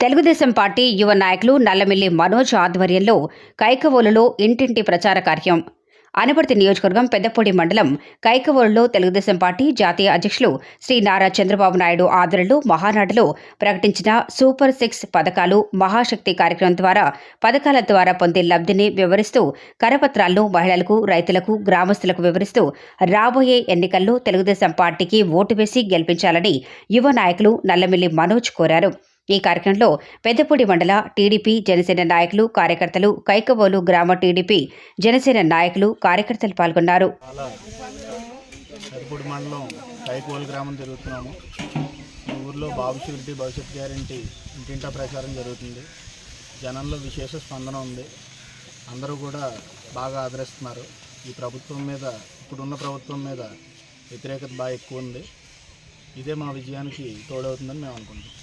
Telugu Desam party యువ నాయకులు నల్లమిల్లి మనోజ్ ఆధ్వర్యంలో కైకవోలులో ఇంటింటి ప్రచార కార్యం. అనపర్తి నియోజకవర్గం పెద్దపూడి మండలం కైకవోలులో తెలుగుదేశం పార్టీ జాతీయ అధ్యక్షులు శ్రీ నారా చంద్రబాబు నాయుడు ఆధ్వర్యంలో మహానాడులో ప్రకటించిన సూపర్ సిక్స్ పథకాలు మహాశక్తి కార్యక్రమం ద్వారా పథకాల ద్వారా పొందే లబ్ధిని వివరిస్తూ కరపత్రాలను మహిళలకు రైతులకు గ్రామస్తులకు వివరిస్తూ రాబోయే ఎన్నికల్లో తెలుగుదేశం పార్టీకి ఓటు వేసి గెలిపించాలని యువ నాయకులు నల్లమిల్లి మనోజ్ కోరారు. ఈ కార్యక్రమంలో పెద్దపూడి మండల టీడీపీ జనసేన నాయకులు కార్యకర్తలు కైకవోలు గ్రామ టీడీపీ జనసేన నాయకులు కార్యకర్తలు పాల్గొన్నారు. పెద్దపూడి మండలం కైకోల్ గ్రామం తిరుగుతున్నాము ఊర్లో బాబు షూరిటీ భవిష్యత్ గ్యారంటీ ఇంటింటా ప్రచారం జరుగుతుంది. జనంలో విశేష స్పందన ఉంది. అందరూ కూడా బాగా ఆదరిస్తున్నారు. ఈ ప్రభుత్వం మీద ఇప్పుడున్న ప్రభుత్వం మీద వ్యతిరేకత బాగా ఎక్కువ ఉంది. ఇదే మా విజయానికి తోడవుతుందని మేము అనుకుంటున్నాం.